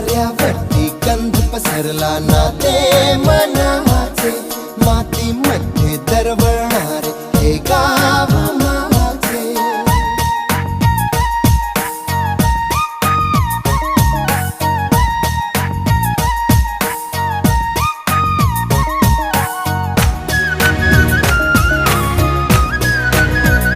वाऱ्यावरती गंध पसरला ना ते मनाचे. मातीमध्ये दरवळणारे